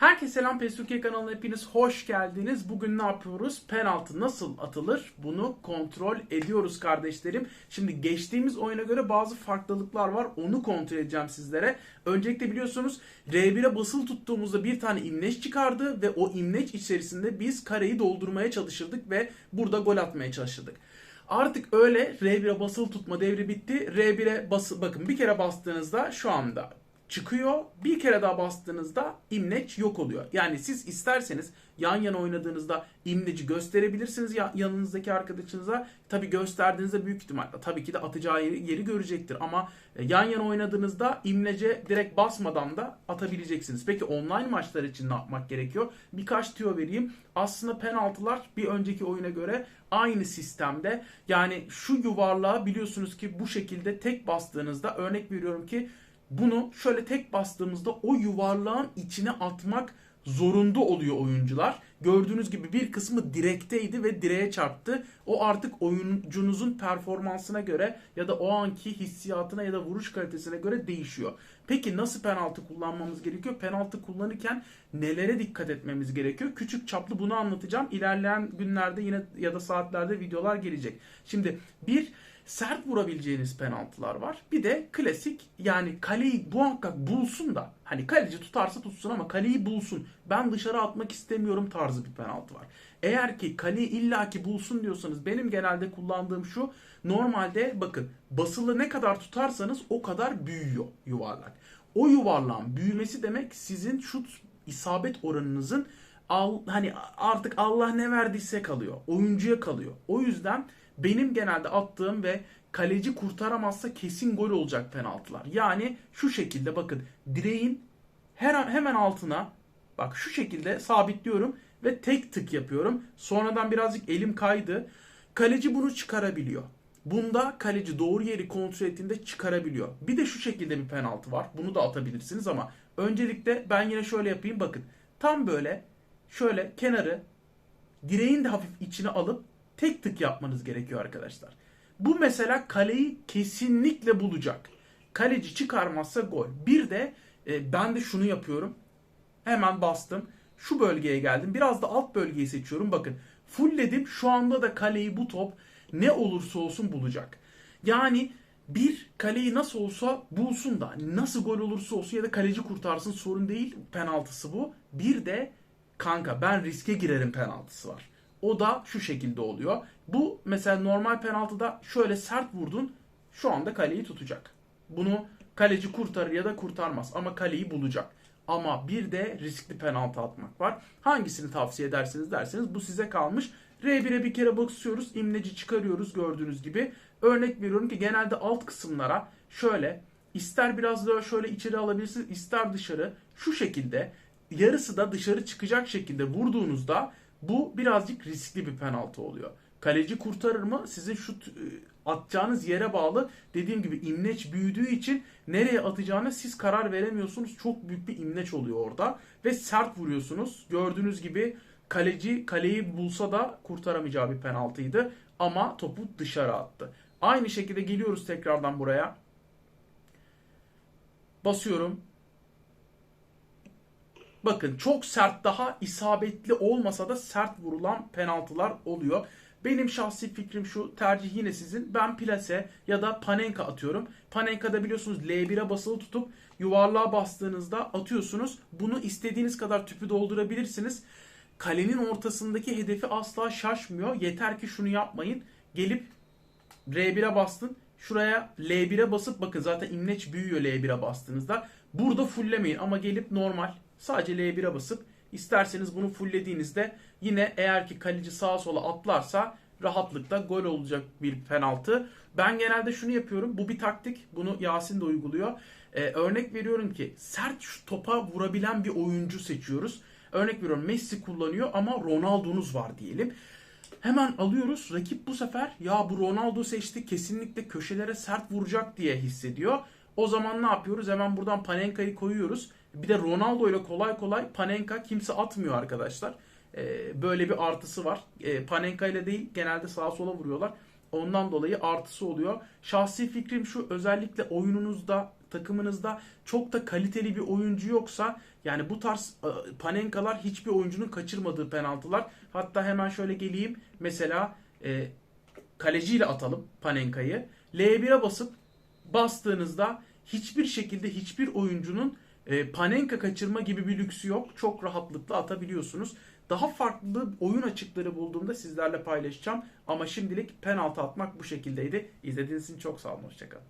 Herkese selam Pesuke kanalına hepiniz hoş geldiniz. Bugün ne yapıyoruz? Penaltı nasıl atılır? Bunu kontrol ediyoruz kardeşlerim. Şimdi geçtiğimiz oyuna göre bazı farklılıklar var. Onu kontrol edeceğim sizlere. Öncelikle biliyorsunuz R1'e basılı tuttuğumuzda bir tane imleç çıkardı ve o imleç içerisinde biz kareyi doldurmaya çalışırdık ve burada gol atmaya çalışırdık. Artık öyle R1'e basılı tutma devri bitti. R1'e bası bakın bir kere bastığınızda şu anda çıkıyor. Bir kere daha bastığınızda imleç yok oluyor. Yani siz isterseniz yan yana oynadığınızda imleci gösterebilirsiniz ya, yanınızdaki arkadaşınıza. Tabi gösterdiğinizde büyük ihtimalle tabii ki de atacağı yeri, yeri görecektir. Ama e, yan yana oynadığınızda imlece direkt basmadan da atabileceksiniz. Peki online maçlar için ne yapmak gerekiyor? Birkaç tüyo vereyim. Aslında penaltılar bir önceki oyuna göre aynı sistemde. Yani şu yuvarlağı biliyorsunuz ki bu şekilde tek bastığınızda örnek veriyorum ki bunu şöyle tek bastığımızda o yuvarlağın içine atmak zorunda oluyor oyuncular. Gördüğünüz gibi bir kısmı direkteydi ve direğe çarptı. O artık oyuncunuzun performansına göre ya da o anki hissiyatına ya da vuruş kalitesine göre değişiyor. Peki nasıl penaltı kullanmamız gerekiyor? Penaltı kullanırken nelere dikkat etmemiz gerekiyor? Küçük çaplı bunu anlatacağım. İlerleyen günlerde yine ya da saatlerde videolar gelecek. Şimdi bir sert vurabileceğiniz penaltılar var. Bir de klasik yani kaleyi muhakkak bulsun da hani kaleci tutarsa tutsun ama kaleyi bulsun. Ben dışarı atmak istemiyorum tarzı bir penaltı var. Eğer ki kaleyi illaki bulsun diyorsanız benim genelde kullandığım şu normalde bakın basılı ne kadar tutarsanız o kadar büyüyor yuvarlak. O yuvarlağın büyümesi demek sizin şut isabet oranınızın al, hani artık Allah ne verdiyse kalıyor. Oyuncuya kalıyor. O yüzden benim genelde attığım ve kaleci kurtaramazsa kesin gol olacak penaltılar. Yani şu şekilde bakın direğin her hemen altına bak şu şekilde sabitliyorum ve tek tık yapıyorum. Sonradan birazcık elim kaydı. Kaleci bunu çıkarabiliyor. Bunda kaleci doğru yeri kontrol ettiğinde çıkarabiliyor. Bir de şu şekilde bir penaltı var. Bunu da atabilirsiniz ama öncelikle ben yine şöyle yapayım. Bakın tam böyle şöyle kenarı direğin de hafif içine alıp tek tık yapmanız gerekiyor arkadaşlar. Bu mesela kaleyi kesinlikle bulacak. Kaleci çıkarmazsa gol. Bir de e, ben de şunu yapıyorum. Hemen bastım. Şu bölgeye geldim. Biraz da alt bölgeyi seçiyorum. Bakın fullledim. Şu anda da kaleyi bu top ne olursa olsun bulacak. Yani bir kaleyi nasıl olsa bulsun da nasıl gol olursa olsun ya da kaleci kurtarsın sorun değil penaltısı bu. Bir de kanka ben riske girerim penaltısı var. O da şu şekilde oluyor. Bu mesela normal penaltıda şöyle sert vurdun şu anda kaleyi tutacak. Bunu kaleci kurtarır ya da kurtarmaz ama kaleyi bulacak. Ama bir de riskli penaltı atmak var. Hangisini tavsiye edersiniz derseniz bu size kalmış. R1'e bir kere basıyoruz. imleci çıkarıyoruz gördüğünüz gibi. Örnek veriyorum ki genelde alt kısımlara şöyle ister biraz daha şöyle içeri alabilirsiniz ister dışarı şu şekilde yarısı da dışarı çıkacak şekilde vurduğunuzda bu birazcık riskli bir penaltı oluyor. Kaleci kurtarır mı? Sizin şut e, atacağınız yere bağlı. Dediğim gibi imleç büyüdüğü için nereye atacağına siz karar veremiyorsunuz. Çok büyük bir imleç oluyor orada. Ve sert vuruyorsunuz. Gördüğünüz gibi kaleci kaleyi bulsa da kurtaramayacağı bir penaltıydı. Ama topu dışarı attı. Aynı şekilde geliyoruz tekrardan buraya. Basıyorum. Bakın çok sert daha isabetli olmasa da sert vurulan penaltılar oluyor. Benim şahsi fikrim şu tercih yine sizin. Ben plase ya da panenka atıyorum. Panenka'da biliyorsunuz L1'e basılı tutup yuvarlığa bastığınızda atıyorsunuz. Bunu istediğiniz kadar tüpü doldurabilirsiniz. Kalenin ortasındaki hedefi asla şaşmıyor. Yeter ki şunu yapmayın. Gelip R1'e bastın. Şuraya L1'e basıp bakın zaten imleç büyüyor L1'e bastığınızda. Burada fulllemeyin ama gelip normal sadece L1'e basıp isterseniz bunu fulllediğinizde yine eğer ki kaleci sağa sola atlarsa rahatlıkla gol olacak bir penaltı. Ben genelde şunu yapıyorum. Bu bir taktik. Bunu Yasin de uyguluyor. Ee, örnek veriyorum ki sert şu topa vurabilen bir oyuncu seçiyoruz. Örnek veriyorum Messi kullanıyor ama Ronaldo'nuz var diyelim. Hemen alıyoruz. Rakip bu sefer ya bu Ronaldo seçti kesinlikle köşelere sert vuracak diye hissediyor. O zaman ne yapıyoruz? Hemen buradan Panenka'yı koyuyoruz. Bir de Ronaldo ile kolay kolay Panenka kimse atmıyor arkadaşlar. Ee, böyle bir artısı var. Ee, Panenka ile değil genelde sağa sola vuruyorlar. Ondan dolayı artısı oluyor. Şahsi fikrim şu özellikle oyununuzda takımınızda çok da kaliteli bir oyuncu yoksa yani bu tarz e, panenkalar hiçbir oyuncunun kaçırmadığı penaltılar. Hatta hemen şöyle geleyim. Mesela e, kaleciyle atalım Panenka'yı. L1'e basıp bastığınızda hiçbir şekilde hiçbir oyuncunun e, Panenka kaçırma gibi bir lüksü yok. Çok rahatlıkla atabiliyorsunuz. Daha farklı oyun açıkları bulduğumda sizlerle paylaşacağım. Ama şimdilik penaltı atmak bu şekildeydi. İzlediğiniz için çok sağ olun. Hoşçakalın.